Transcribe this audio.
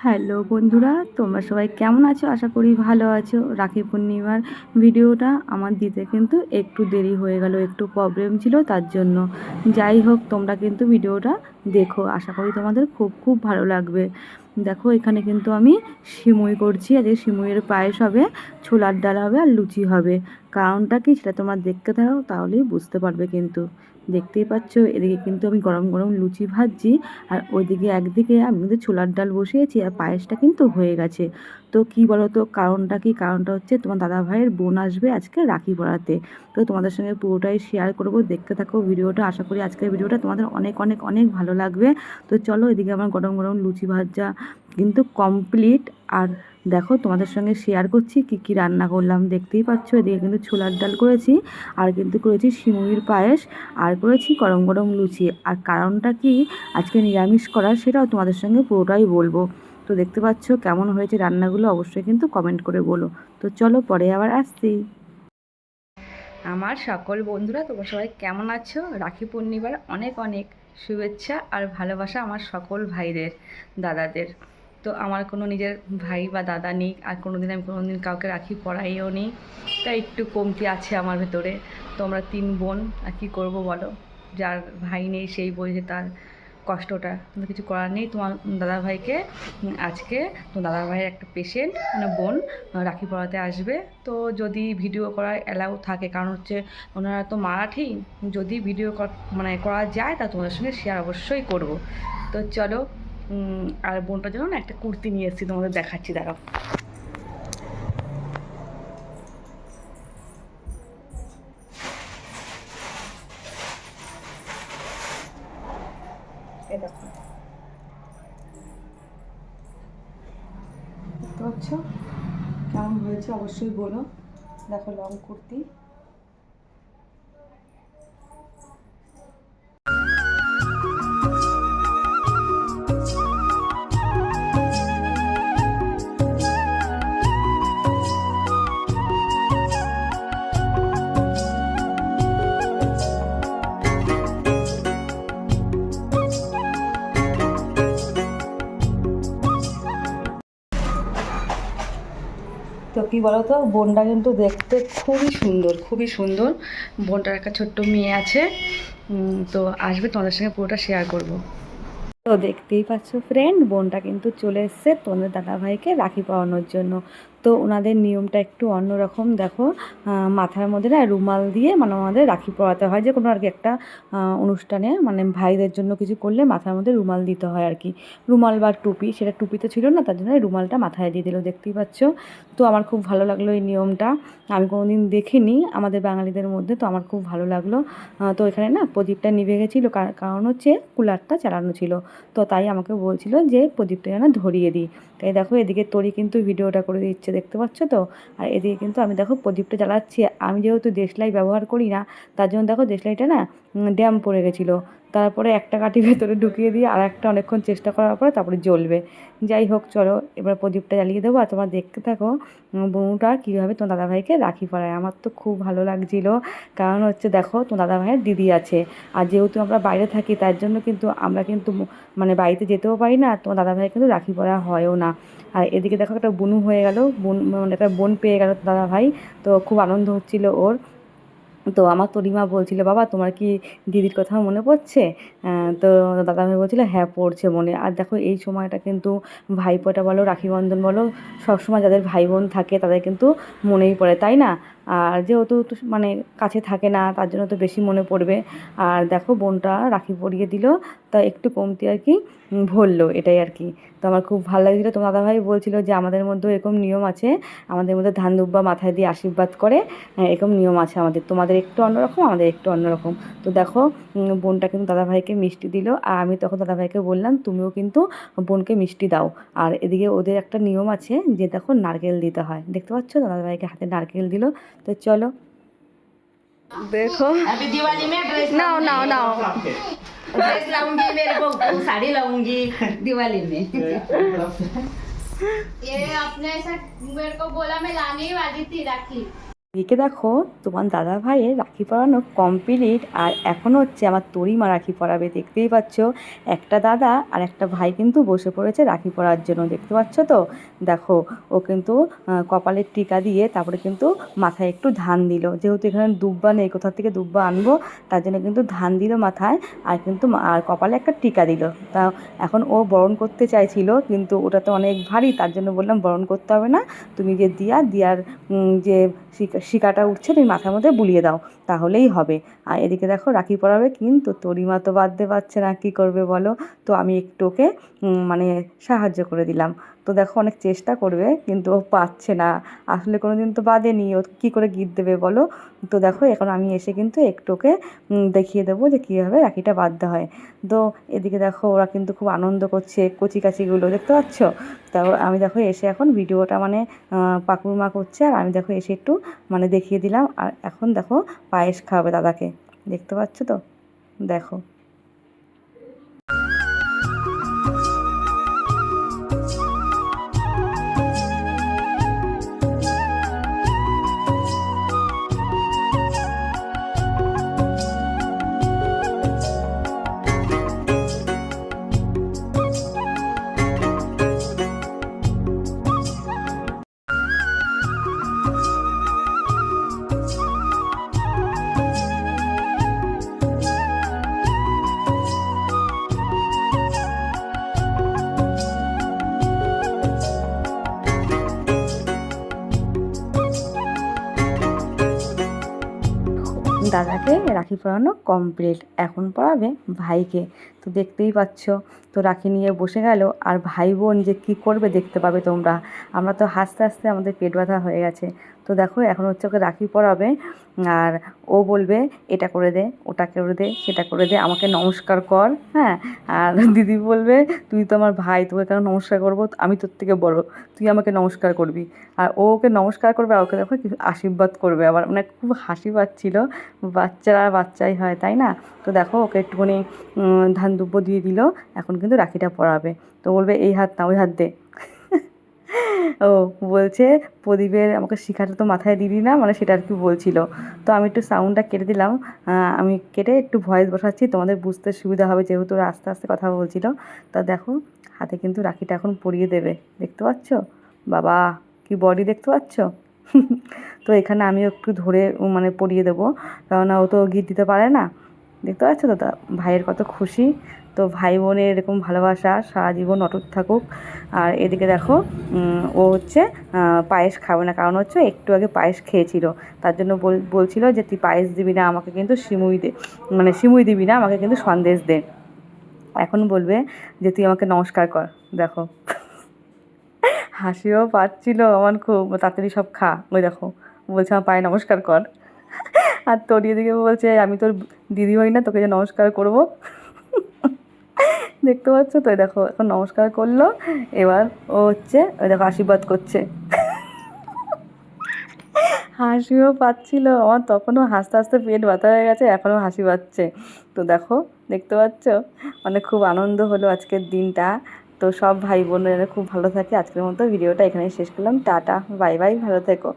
Hello বন্ধুরা, তোমরা সবাই কেমন আছো? আশা করি ভালো আছো। রাখি পূর্ণিমার ভিডিওটা আমার দিতে কিন্তু একটু দেরি হয়ে গেল, একটু প্রবলেম ছিল তার জন্য। যাই হোক, তোমরা কিন্তু ভিডিওটা দেখো। আশা করি তোমাদের খুব খুব ভালো লাগবে। দেখো, এখানে কিন্তু আমি সিমুই করছি। আজকে সিমুইয়ের পায়েস হবে, ছোলার ডাল হবে আর লুচি হবে। কারণটা কি সেটা তোমরা দেখতে থাকো, তাহলেই বুঝতে পারবে কিন্তু। দেখতেই পাচ্ছ, এদিকে কিন্তু আমি গরম গরম লুচি ভাজছি আর ওইদিকে একদিকে আমি কিন্তু ছোলার ডাল বসিয়েছি আর পায়েসটা কিন্তু হয়ে গেছে। তো কি বলো তো কারণটা কি? কারণটা হচ্ছে তোমার দাদা ভাইয়ের বোন আসবে আজকে রাখি পড়াতে। তো তোমাদের সঙ্গে পুরোটাই শেয়ার করব, দেখতে থাকো ভিডিওটা। আশা করি আজকের ভিডিওটা তোমাদের অনেক অনেক অনেক ভালো লাগবে। তো চলো এদিকে আমার গরম গরম লুচি ভাজা কিন্তু কমপ্লিট আর দেখো তোমাদের সঙ্গে শেয়ার করছি, কি কি রান্না করলাম দেখতেই পাচ্ছ, এদিকে কিন্তু ছোলার ডাল করেছি, আর কিন্তু করেছি শিমুইর পায়েস, আর করেছি গরম গরম লুচি, আর কারণটা কি, আজকে নিরামিষ করার সেটাও তোমাদের সঙ্গে পুরোটাই বলব। তো দেখতে পাচ্ছ কেমন হয়েছে রান্নাগুলো, অবশ্যই কিন্তু কমেন্ট করে বলো। তো চলো পরে আবার আসছি। আমার সকল বন্ধুরা, তোমরা সবাই কেমন আছো? রাখি পূর্ণিমার অনেক অনেক শুভেচ্ছা আর ভালোবাসা আমার সকল ভাইদের, দাদাদের। তো আমার কোনো নিজের ভাই বা দাদা নেই, আর কোনো দিন আমি কোনো দিন কাউকে রাখি, পড়াইও নেই। তাই একটু কমতি আছে আমার ভেতরে। তো আমরা তিন বোন, আর কী করব বলো? যার ভাই নেই, সেই বোঝে তার কষ্টটা। কিন্তু কিছু করার নেই। তোমার দাদা ভাইকে আজকে তোমার দাদা ভাইয়ের একটা পেশেন্ট মানে বোন রাখি পড়াতে আসবে। তো যদি ভিডিও করার অ্যালাউ থাকে, কারণ হচ্ছে ওনারা তো মারাঠি, যদি ভিডিও মানে করা যায়, তা তোমাদের সঙ্গে শেয়ার অবশ্যই করব। তো চলো আর বোনটার জন্য না একটা কুর্তি নিয়ে এসেছি, তোমাদের দেখাচ্ছি পাচ্ছ? কেমন হয়েছে? অবশ্যই বলো। দেখো, লং কুর্তি। কী বলো তো বোনটা কিন্তু দেখতে খুবই সুন্দর খুবই সুন্দর। বোনটার একটা ছোট্ট মেয়ে আছে। তো আসবে, তোমাদের সঙ্গে পুরোটা শেয়ার করব। তো দেখতেই পাচ্ছ ফ্রেন্ড বোনটা কিন্তু চলে এসছে তোমাদের দাদাভাইকে রাখি পাওয়ানোর জন্য। তো ওনাদের নিয়মটা একটু অন্যরকম। দেখো মাথার মধ্যে না রুমাল দিয়ে মানে আমাদের রাখি পরাতে হয়। যে কোনো আর কি একটা অনুষ্ঠানে মানে ভাইদের জন্য কিছু করলে মাথার মধ্যে রুমাল দিতে হয় আর কি। রুমাল বা টুপি, সেটা টুপি তো ছিল না, তার জন্য রুমালটা মাথায় দিয়ে দিল, দেখতেই পাচ্ছ। তো আমার খুব ভালো লাগল এই নিয়মটা। আমি কোনো দিন দেখিনি আমাদের বাঙালিদের মধ্যে, তো আমার খুব ভালো লাগল। তো এখানে না প্রদীপটা নিভে গেছিল কারণ হচ্ছে কুলারটা চালানো ছিল। তো তাই আমাকে বলছিল যে প্রদীপটা যেন ধরিয়ে দিই। তাই দেখো এদিকে তরি কিন্তু ভিডিওটা করে দিচ্ছে। দেখতে পাচ্ছ তো? আর এদিকে কিন্তু আমি দেখো প্রদীপটা জ্বালাচ্ছি। আমি যেহেতু দেশলাই ব্যবহার করি না, তার জন্য দেখো দেশলাইটা না ড্যাম পড়ে গেছিল। তারপরে একটা কাঠি ভেতরে ঢুকিয়ে দিয়ে আর একটা অনেকক্ষণ চেষ্টা করার পরে তারপরে জ্বলবে। যাই হোক, চলো, এবার প্রদীপটা জ্বালিয়ে দেবো। আর তোমরা দেখতে থাকো বউটা কীভাবে তোমার দাদাভাইকে রাখি পরায়। আমার তো খুব ভালো লাগছিল। কারণ হচ্ছে দেখো, তোমার দাদাভাইয়ের দিদি আছে। আর যেহেতু আমরা বাইরে থাকি, তার জন্য কিন্তু আমরা কিন্তু মানে বাড়িতে যেতেও পারি না। তোমার দাদাভাই কিন্তু রাখি পরা হয়ও না। আর এদিকে দেখো একটা বনু হয়ে গেল। বোন মানে একটা বোন পেয়ে গেল দাদাভাই। তো খুব আনন্দ হচ্ছিল ওর। তো আমার তরিমা বলছিল, বাবা, তোমার কি দিদির কথা মনে পড়ছে? তো দাদা দাদাভাই বলছিল হ্যাঁ পড়ছে মনে। আর দেখো, এই সময়টা কিন্তু ভাইপোটা বলো, রাখিবন্ধন বলো, সবসময় যাদের ভাই বোন থাকে তাদের কিন্তু মনেই পড়ে, তাই না? আর যেহেতু মানে কাছে থাকে না তার জন্য তো বেশি মনে পড়বে। আর দেখো বোনটা রাখি পরিয়ে দিল তা একটু কমতি আর কি ভরলো এটাই আর কি। তো আমার খুব ভালো লাগছিল তোমার দাদাভাই বলছিল যে আমাদের মধ্যে এরকম নিয়ম আছে আমাদের মধ্যে ধান দুব্বা মাথায় দিয়ে আশীর্বাদ করে হ্যাঁ, এরকম নিয়ম আছে আমাদের। তোমাদের একটু অন্যরকম আমাদের একটু অন্যরকম। তো দেখো বোনটা কিন্তু দাদাভাইকে মিষ্টি দিল আর আমি তখন দাদাভাইকে বললাম তুমিও কিন্তু বোনকে মিষ্টি দাও। আর এদিকে ওদের একটা নিয়ম আছে যে দেখো নারকেল দিতে হয়। দেখতে পাচ্ছ? দাদাভাইকে হাতে নারকেল দিল। तो चलो। देखो। अभी दिवाली में ड्रेस ना ना ना ड्रेस लाऊँगी मेरे को साड़ी लाऊँगी दिवाली में। ये आपने ऐसा मेरे को बोला मैं लाने ही वाली थी राखी। এদিকে দেখো, তোমার দাদা ভাইয়ের রাখি পরানো কমপ্লিট আর এখন হচ্ছে আমার তরিমা রাখি পরাবে, দেখতেই পাচ্ছ। একটা দাদা আর একটা ভাই কিন্তু বসে পড়েছে রাখি পরার জন্য, দেখতে পাচ্ছ তো? দেখো, ও কিন্তু কপালের টিকা দিয়ে তারপরে কিন্তু মাথায় একটু ধান দিল। যেহেতু এখানে দুব্বা নেই কোথা থেকে দুব্বা আনব? তার জন্য কিন্তু ধান দিল মাথায় আর কিন্তু আর কপালে একটা টিকা দিল। তা এখন ও বরণ করতে চাইছিল, কিন্তু ওটা তো অনেক ভারী, তার জন্য বললাম বরণ করতে হবে না। তুমি যে দিয়া, দিয়ার যে শিকাটা উঠছে, তুমি মাথার মধ্যে বুলিয়ে দাও, তাহলেই হবে। আর এদিকে দেখো, রাখি পরাবে কিন্তু তরিমা তো বাদ বাঁধতে পারছে না, কী করবে বলো? তো আমি একটু ওকে মানে সাহায্য করে দিলাম। তো দেখো অনেক চেষ্টা করবে, কিন্তু ও পাচ্ছে না। আসলে কোনো দিন তো বাঁধেনি ও কী করে গীত দেবে বলো? তো দেখো এখন আমি এসে কিন্তু একটু ওকে দেখিয়ে দেবো যে কীভাবে রাখিটা বাঁধতে হয়। তো এদিকে দেখো ওরা কিন্তু খুব আনন্দ করছে কচি কাচিগুলো দেখতে পাচ্ছ? তারপর আমি দেখো এসে এখন ভিডিওটা মানে পাকুরমা করছে, আর আমি দেখো এসে একটু মানে দেখিয়ে দিলাম। আর এখন দেখো পায়েস খাওয়াবে দাদাকে, দেখতে পাচ্ছ তো? দেখো। দাদাকে রাখি পরানো কমপ্লিট এখন পরাবে ভাইকে। তো দেখতেই পাচ্ছ, তো রাখি নিয়ে বসে গেল। আর ভাই বোন যে কী করবে দেখতে পাবে তোমরা। আমরা তো হাসতে হাসতে আমাদের পেট ব্যথা হয়ে গেছে। তো দেখো, এখন হচ্ছে ওকে রাখি পরাবে আর ও বলবে, এটা করে দে, ওটা করে দে, সেটা করে দে, আমাকে নমস্কার কর। হ্যাঁ আর দিদি বলবে তুই তো আমার ভাই, তোকে কেন নমস্কার করব? আমি তোর থেকে বড়, তুই আমাকে নমস্কার করবি। আর ও ওকে নমস্কার করবে আর ওকে দেখো কিছু আশীর্বাদ করবে আবার মানে খুব হাসি পাচ্ছিল, বাচ্চারা বাচ্চাই হয়, তাই না? তো দেখো, ওকে একটুখানি ধান দুব্বো দিয়ে দিল, এখন কিন্তু রাখিটা পরাবে। তো বলবে, এই হাত না ওই হাত দে। ও বলছে, প্রদীপের আমাকে শিখাটা তো মাথায় দিবি না? মানে সেটা আর কি বলছিল। তো আমি একটু সাউন্ডটা কেটে দিলাম। আমি কেটে একটু ভয়েস বসাচ্ছি, তোমাদের বুঝতে সুবিধা হবে যেহেতু আস্তে আস্তে কথা বলছিল। তা দেখো, হাতে কিন্তু রাখিটা এখন পরিয়ে দেবে, দেখতে পাচ্ছ? বাবা, কি বডি দেখতে পাচ্ছ? তো এখানে আমি একটু ধরে মানে পরিয়ে দেবো। কেননা ও তো গিট দিতে পারে না। দেখতে পাচ্ছ তো ভাইয়ের কত খুশি। তো ভাই বোনের এরকম ভালোবাসা সারা জীবন অটুট থাকুক। আর এদিকে দেখো ও হচ্ছে পায়েস খাবে না। কারণ হচ্ছে একটু আগে পায়েস খেয়েছিল। তার জন্য বল- বলছিল যে, তুই পায়েস দিবি না, আমাকে কিন্তু সিমুই দে মানে সিমুই দিবি না, আমাকে কিন্তু সন্দেশ দে। এখন বলবে যে, তুই আমাকে নমস্কার কর। দেখো। হাসিও পাচ্ছিল আমার খুব। তাড়াতাড়ি সব খা। ওই দেখো, বলছে, আমার পায়ে নমস্কার কর। আর তোর এদিকে বলছে, আমি তোর দিদি হই না, তোকে যে নমস্কার করব। দেখতে পাচ্ছ তো? দেখো, এখন নমস্কার করল। এবার ও হচ্ছে, ওই দেখো, আশীর্বাদ করছে। হাসিও পাচ্ছিল। আমার তখনও হাসতে হাসতে পেট ব্যথা হয়ে গেছে, এখনও হাসি পাচ্ছে। তো দেখো, দেখতে পাচ্ছ? মানে খুব আনন্দ হলো আজকের দিনটা। তো সব ভাই বোনেরা খুব ভালো থাকে। আজকের মতো ভিডিওটা এখানেই শেষ করলাম। টাটা, বাই বাই, ভালো থেকো।